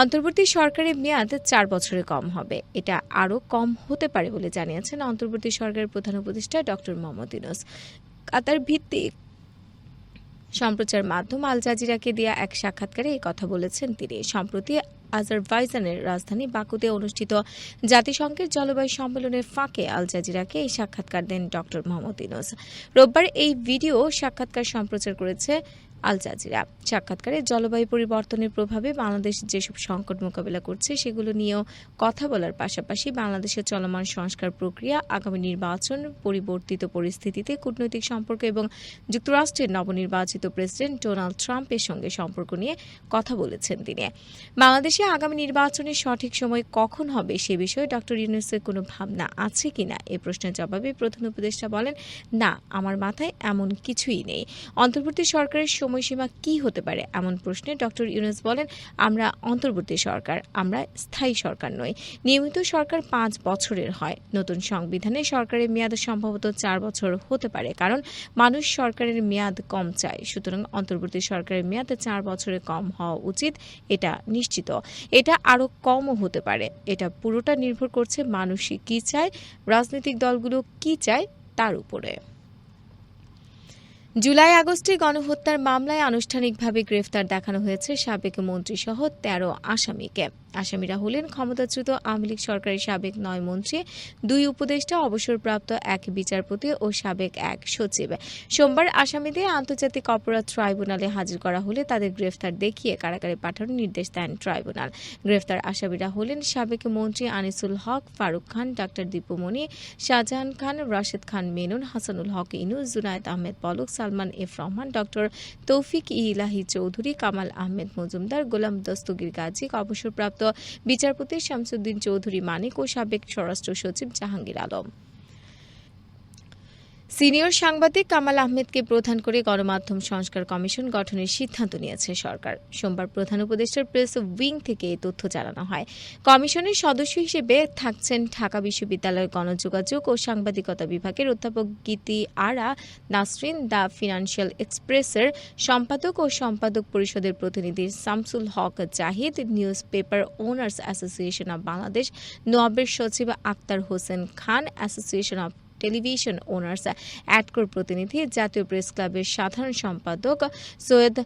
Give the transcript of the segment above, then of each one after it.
অন্তর্বর্তী সরকারের মেয়াদ চার বছরে কম হবে। এটা আরও কম হতে পারে বলে জানিয়েছেন অন্তর্বর্তী সরকারের প্রধান উপদেষ্টা ডক্টর মোহাম্মদ ইউনুস। কাতার ভিত্তিক সম্প্রচার মাধ্যম আল জাজিরাকে দেয়া এক সাক্ষাৎকারে এই কথা বলেছেন তিনি। সম্প্রতি আজারবাইজানের রাজধানী বাকুতে অনুষ্ঠিত জাতিসংঘের জলবায়ু সম্মেলনের ফাঁকে আল জাজিরাকে এই সাক্ষাৎকার দেন ডক্টর মোহাম্মদ ইউনুস। রোববার এই ভিডিও সাক্ষাৎকার সম্প্রচার করেছে আল জাজিরা। সাক্ষাৎকারে জলবায়ু পরিবর্তনের প্রভাবে বাংলাদেশ যেসব সংকট মোকাবিলা করছে, সেগুলো নিয়েও কথা বলার পাশাপাশি বাংলাদেশের চলমান সংস্কার প্রক্রিয়া, আগামী নির্বাচন, পরিবর্তিত পরিস্থিতিতে কূটনৈতিক সম্পর্ক এবং যুক্তরাষ্ট্রের নবনির্বাচিত প্রেসিডেন্ট ডোনাল্ড ট্রাম্পের সঙ্গে সম্পর্ক নিয়ে কথা বলেছেন তিনি। বাংলাদেশে আগামী নির্বাচনের সঠিক সময় কখন হবে সে বিষয়ে ডক্টর ইউনুসের কোনো ভাবনা আছে কিনা এ প্রশ্নের জবাবে প্রধান উপদেষ্টা বলেন, না, আমার মাথায় এমন কিছুই নেই। অন্তর্বর্তী সরকারের সময়সীমা কি হতে পারে এমন প্রশ্নে ডক্টর ইউনুস বলেন, আমরা অন্তর্বর্তী সরকার, আমরা স্থায়ী সরকার নই। নিয়মিত সরকার পাঁচ বছরের হয়। নতুন সংবিধানে সরকারের মেয়াদ সম্ভবত চার বছর হতে পারে, কারণ মানুষ সরকারের মেয়াদ কম চায়। সুতরাং অন্তর্বর্তী সরকারের মেয়াদ চার বছরে কম হওয়া উচিত, এটা নিশ্চিত। এটা আরও কমও হতে পারে। এটা পুরোটা নির্ভর করছে মানুষই কি চায়, রাজনৈতিক দলগুলো কি চায় তার উপরে। জুলাই আগস্টে গণহত্যার মামলায় আনুষ্ঠানিকভাবে গ্রেফতার দেখানো হয়েছে সাবেক মন্ত্রীসহ তেরো আসামিকে। আসামিরা হলেন ক্ষমতাচ্যুত আওয়ামী লীগ সরকারের সাবেক নয় মন্ত্রী, দুই উপদেষ্টা, অবসরপ্রাপ্ত এক বিচারপতি ও সাবেক এক সচিব। সোমবার আসামিদের আন্তর্জাতিক অপরাধ ট্রাইব্যুনালে হাজির করা হলে তাদের গ্রেফতার দেখিয়ে কারাগারে পাঠানোর নির্দেশ দেন ট্রাইব্যুনাল। গ্রেফতার আসামিরা হলেন সাবেক মন্ত্রী Anisul Haque, Faruk Khan, doctor Dipu Moni Shahjahan Khan, Rashed Khan Menon, Hasanul Haque Inu, Junaid Ahmed Palak Salman F Rahman, doctor Tawfiq Elahi Chowdhury, Kamal Ahmed Majumdar, গোলাম দস্তগীর গাজী, অবসরপ্রাপ্ত বিচারপতি শামসুদ্দিন চৌধুরী মানিক ও সাবেক স্বরাষ্ট্র সচিব জাহাঙ্গীর আলম। সিনিয়র সাংবাদিক কামাল আহমেদকে প্রধান করে গণমাধ্যম সংস্কার কমিশন গঠনের সিদ্ধান্ত নিয়েছে সরকার। সোমবার প্রধান উপদেষ্টার প্রেস উইং থেকে এই তথ্য জানানো হয়। কমিশনের সদস্য হিসেবে থাকছেন ঢাকা বিশ্ববিদ্যালয়ের গণযোগাযোগ ও সাংবাদিকতা বিভাগের অধ্যাপক গীতি আরা, নাসরিন দ্য ফিনান্সিয়াল এক্সপ্রেসের সম্পাদক ও সম্পাদক পরিষদের প্রতিনিধি Shamsul Haque Zahid, news paper owners association of Bangladesh নোয়াবের সচিব Akhtar Hossain Khan, association of television owners অ্যাডকোর প্রতিনিধি জাতীয় প্রেস ক্লাবের সাধারণ সম্পাদক সৈয়দ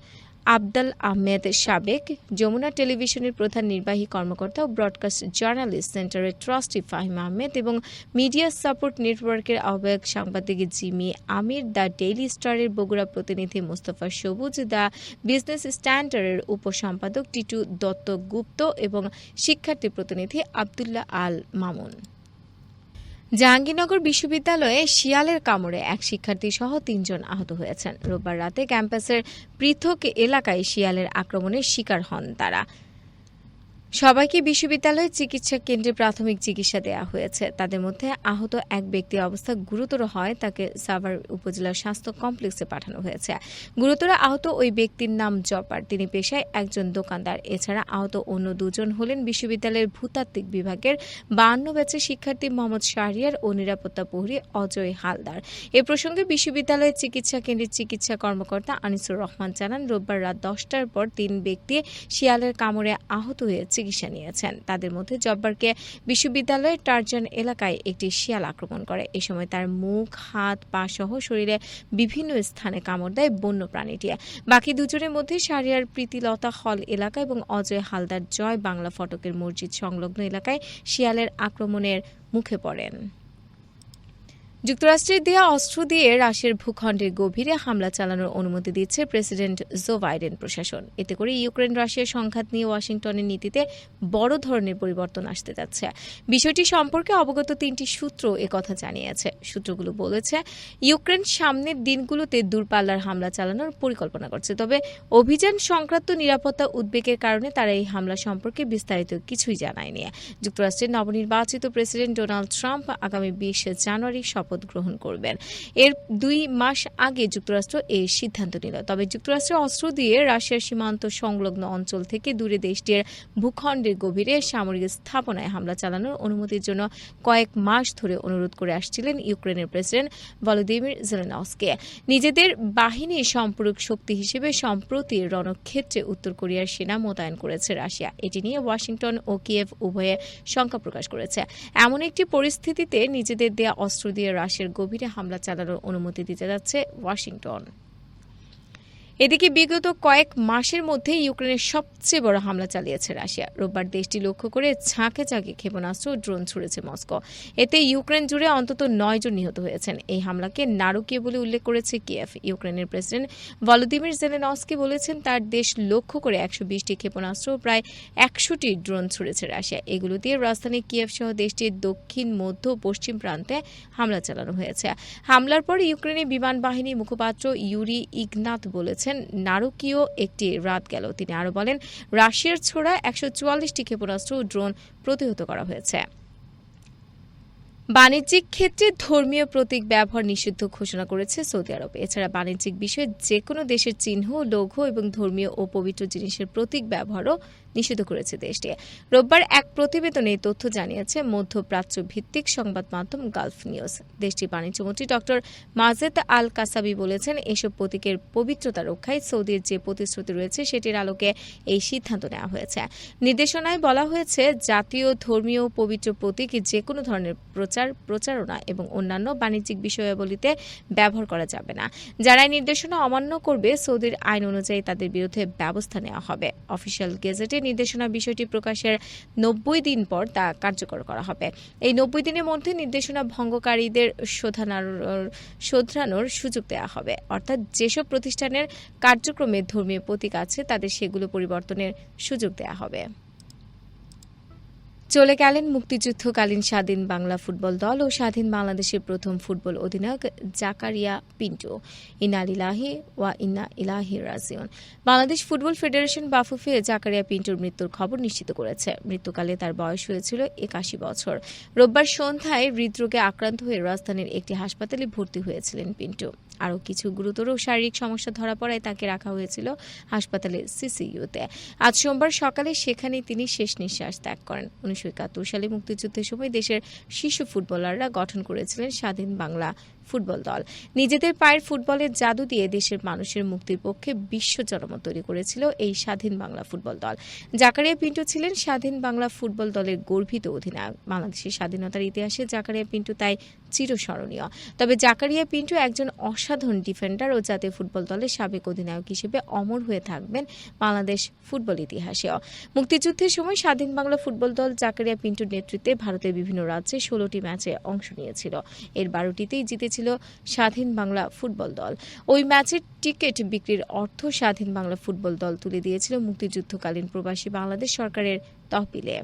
আবদাল আহমেদ সাবেক যমুনা টেলিভিশনের প্রধান নির্বাহী কর্মকর্তা ও ব্রডকাস্ট জার্নালিস্ট সেন্টারের ট্রাস্টি ফাহিম আহমেদ এবং মিডিয়া সাপোর্ট নেটওয়ার্কের আহ্বায়ক সাংবাদিক জিমি আমির, দ্য ডেইলি স্টারের বগুড়া প্রতিনিধি মোস্তফা সবুজ, দ্য বিজনেস স্ট্যান্ডার্ডের উপসম্পাদক টিটু দত্ত গুপ্ত এবং শিক্ষার্থী প্রতিনিধি আবদুল্লাহ আল মামুন। জাহাঙ্গীরনগর বিশ্ববিদ্যালয়ে শিয়ালের কামড়ে এক শিক্ষার্থী সহ তিনজন আহত হয়েছেন। রোববার রাতে ক্যাম্পাসের পৃথক এলাকায় শিয়ালের আক্রমণের শিকার হন তারা। সবাইকে বিশ্ববিদ্যালয়ের চিকিৎসা কেন্দ্রে প্রাথমিক চিকিৎসা দেওয়া হয়েছে। তাদের মধ্যে আহত এক ব্যক্তির অবস্থা গুরুতর হয়। তাকে সাভার উপজেলা স্বাস্থ্য কমপ্লেক্সে পাঠানো হয়েছে। গুরুতর আহত ওই ব্যক্তির নাম জপার তিনি পেশায় একজন দোকানদার। এছাড়া আহত অন্য দুজন হলেন বিশ্ববিদ্যালয়ের ভূতাত্ত্বিক বিভাগের বাহান্ন ব্যাচের শিক্ষার্থী মোহাম্মদ শাহরিয়ার ও নিরাপত্তা প্রহরী অজয় হালদার। এ প্রসঙ্গে বিশ্ববিদ্যালয়ের চিকিৎসা কেন্দ্রের চিকিৎসা কর্মকর্তা আনিসুর রহমান জানান, রোববার রাত দশটার পর তিন ব্যক্তি শিয়ালের কামড়ে আহত হয়ে চিকিৎসা নিয়েছেন। তাদের মধ্যে জব্বারকে বিশ্ববিদ্যালয়ের টার্জন এলাকায় একটি শিয়াল আক্রমণ করে। এ সময় তার মুখ, হাত, পা সহ শরীরে বিভিন্ন স্থানে কামড় দেয় বন্য প্রাণীটি। বাকি দুজনের মধ্যে সারিয়ার প্রীতিলতা হল এলাকা এবং অজয় হালদার জয় বাংলা ফটকের মসজিদ সংলগ্ন এলাকায় শিয়ালের আক্রমণের মুখে পড়েন। যুক্তরাষ্ট্রের দেয়া অস্ত্র দিয়ে রাশিয়ার ভূখণ্ডের গভীরে হামলা চালানোর অনুমতি দিচ্ছে প্রেসিডেন্ট জো বাইডেন প্রশাসন। এতে করে ইউক্রেন, রাশিয়ার সংঘাত নিয়ে ওয়াশিংটনের নীতিতে বড় ধরনের পরিবর্তন আসতে যাচ্ছে। বিষয়টি সম্পর্কে অবগত তিনটি সূত্র একথা জানিয়েছে। সূত্রগুলো বলেছে, ইউক্রেন সামনের দিনগুলোতে দূরপাল্লার হামলা চালানোর পরিকল্পনা করছে, তবে অভিযান সংক্রান্ত নিরাপত্তা উদ্বেগের কারণে তারা এই হামলা সম্পর্কে বিস্তারিত কিছুই জানায়নি। যুক্তরাষ্ট্রের নবনির্বাচিত প্রেসিডেন্ট ডোনাল্ড ট্রাম্প আগামী বিশ জানুয়ারি শপথ শপথ গ্রহণ করবেন। এর দুই মাস আগে যুক্তরাষ্ট্র এই সিদ্ধান্ত নিল। তবে যুক্তরাষ্ট্রের অস্ত্র দিয়ে রাশিয়ার সীমান্ত সংলগ্ন অঞ্চল থেকে দূরে দেশটির ভূখণ্ডের গভীরে সামরিক স্থাপনায় হামলা চালানোর অনুমতির জন্য কয়েক মাস ধরে অনুরোধ করে আসছিলেন ইউক্রেনের প্রেসিডেন্ট ভলোদিমির জেলেনস্কি। নিজেদের বাহিনীর সম্পূরক শক্তি হিসেবে সম্প্রতি রণক্ষেত্রে উত্তর কোরিয়ার সেনা মোতায়েন করেছে রাশিয়া। এটি নিয়ে ওয়াশিংটন ও কিয়েভ উভয়ে শঙ্কা প্রকাশ করেছে। এমন একটি পরিস্থিতিতে নিজেদের দেয়া অস্ত্র দিয়ে রাশিয়ার গভীরে হামলা চালানোর অনুমতি দিতে যাচ্ছে ওয়াশিংটন। এদিকে বিগত কয়েক মাসের মধ্যে ইউক্রেনের সবচেয়ে বড় হামলা চালিয়েছে রাশিয়া। রোববার দেশটি লক্ষ্য করে ঝাঁকে ঝাঁকে ক্ষেপণাস্ত্র ড্রোন ছুড়েছে মস্কো। এতে ইউক্রেন জুড়ে অন্তত নয় জন নিহত হয়েছেন। এই হামলাকে নারকীয় বলে উল্লেখ করেছে কিয়েভ। ইউক্রেনের প্রেসিডেন্ট ভলোদিমির জেলেনস্কি বলেছেন, তার দেশ লক্ষ্য করে একশো বিশটি ক্ষেপণাস্ত্র প্রায় একশোটি ড্রোন ছুড়েছে রাশিয়া। এগুলো দিয়ে রাজধানী কিয়েভ সহ দেশটির দক্ষিণ, মধ্য পশ্চিম প্রান্তে হামলা চালানো হয়েছে। হামলার পর ইউক্রেনের বিমান বাহিনী মুখপাত্র ইউরি ইগনাত বলেছেন নারকীয় একটি রাত গেল। তিনি আরও বলেন, রাশিয়ার ছোড়া একশো চুয়াল্লিশটি ক্ষেপণাস্ত্র ড্রোন প্রতিহত করা হয়েছে। বাণিজ্যিক ক্ষেত্রে ধর্মীয় প্রতীক ব্যবহার নিষিদ্ধ ঘোষণা করেছে সৌদি আরব। এছাড়া বাণিজ্যিক বিষয়ে যে কোনো দেশের চিহ্ন লঘু এবং ধর্মীয় ও পবিত্র জিনিসের প্রতীক ব্যবহারও নিষিদ্ধ করেছে দেশটি। রোববার এক প্রতিবেদনে এই তথ্য জানিয়েছে মধ্যপ্রাচ্য ভিত্তিক সংবাদ মাধ্যম গালফ নিউজ। দেশটির বাণিজ্যমন্ত্রী ডক্টর মাজেদ আল কাসাবি বলেছেন, এসব প্রতীকের পবিত্রতা রক্ষায় সৌদির যে প্রতিশ্রুতি রয়েছে, সেটির আলোকে এই সিদ্ধান্ত নেওয়া হয়েছে। নির্দেশনায় বলা হয়েছে, জাতীয়, ধর্মীয়, পবিত্র প্রতীক যে কোনো ধরনের প্রচার, প্রচারণা এবং অন্যান্য বাণিজ্যিক বিষয়াবলিতে ব্যবহার করা যাবে না। যারা নির্দেশনা অমান্য করবে, সৌদির আইন অনুযায়ী তাদের বিরুদ্ধে ব্যবস্থা নেওয়া হবে। অফিসিয়াল গেজেটে নির্দেশনা বিষয়টি প্রকাশের নব্বই দিন পর তা কার্যকর করা হবে। এই নব্বই দিনের মধ্যে নির্দেশনা ভঙ্গকারীদের শোধানোর, শোধরানোর সুযোগ দেওয়া হবে। অর্থাৎ যেসব প্রতিষ্ঠানের কার্যক্রমে ধর্মীয় প্রতীক আছে, তাদের সেগুলো পরিবর্তনের সুযোগ দেওয়া হবে। চলে গেলেন মুক্তিযুদ্ধকালীন স্বাধীন বাংলা ফুটবল দল ও স্বাধীন বাংলাদেশের প্রথম ফুটবল অধিনায়ক জাকারিয়া পিন্টু। ইনা ইলাহি ওয়া ইন্না ইলাহি রাজিউন। বাংলাদেশ ফুটবল ফেডারেশন বাফুফে জাকারিয়া পিন্টুর মৃত্যুর খবর নিশ্চিত করেছে। মৃত্যুকালে তার বয়স হয়েছিল একাশি বছর। রোববার সন্ধ্যায় হৃদরোগে আক্রান্ত হয়ে রাজধানীর একটি হাসপাতালে ভর্তি হয়েছিলেন পিন্টু। আরও কিছু গুরুতর শারীরিক সমস্যা ধরা পড়ায় তাকে রাখা হয়েছিল হাসপাতালে সিসিইউতে। আজ সোমবার সকালে সেখানেই তিনি শেষ নিঃশ্বাস ত্যাগ করেন। উনিশশো একাত্তর সালে মুক্তিযুদ্ধের সময় দেশের শিশু ফুটবলাররা গঠন করেছিলেন স্বাধীন বাংলা ফুটবল দল। নিজেদের পায়ের ফুটবলের জাদু দিয়ে দেশের মানুষের মুক্তির পক্ষে বিশ্ব জনমত তৈরি করেছিল এই স্বাধীন বাংলা ফুটবল দল। জাকারিয়া পিন্টু ছিলেন স্বাধীন বাংলা ফুটবল দলের গর্বিত অধিনায়ক। বাংলাদেশের স্বাধীনতার ইতিহাসে জাকারিয়া পিন্টু তাই চিরস্মরণীয়। তবে জাকারিয়া পিন্টু একজন অসাধারণ ডিফেন্ডার ও জাতীয় ফুটবল দলের সাবেক অধিনায়ক হিসেবে অমর হয়ে থাকবেন বাংলাদেশ ফুটবল ইতিহাসেও। মুক্তিযুদ্ধের সময় স্বাধীন বাংলা ফুটবল দল জাকারিয়া পিন্টুর নেতৃত্বে ভারতের বিভিন্ন রাজ্যে ষোলোটি ম্যাচে অংশ নিয়েছিল। এর বারোটিতেই জিতেছিল স্বাধীন বাংলা ফুটবল দল। ওই ম্যাচের টিকিট বিক্রির অর্থ স্বাধীন বাংলা ফুটবল দল তুলে দিয়েছিল মুক্তিযুদ্ধকালীন প্রবাসী বাংলাদেশ সরকারের তহবিলে।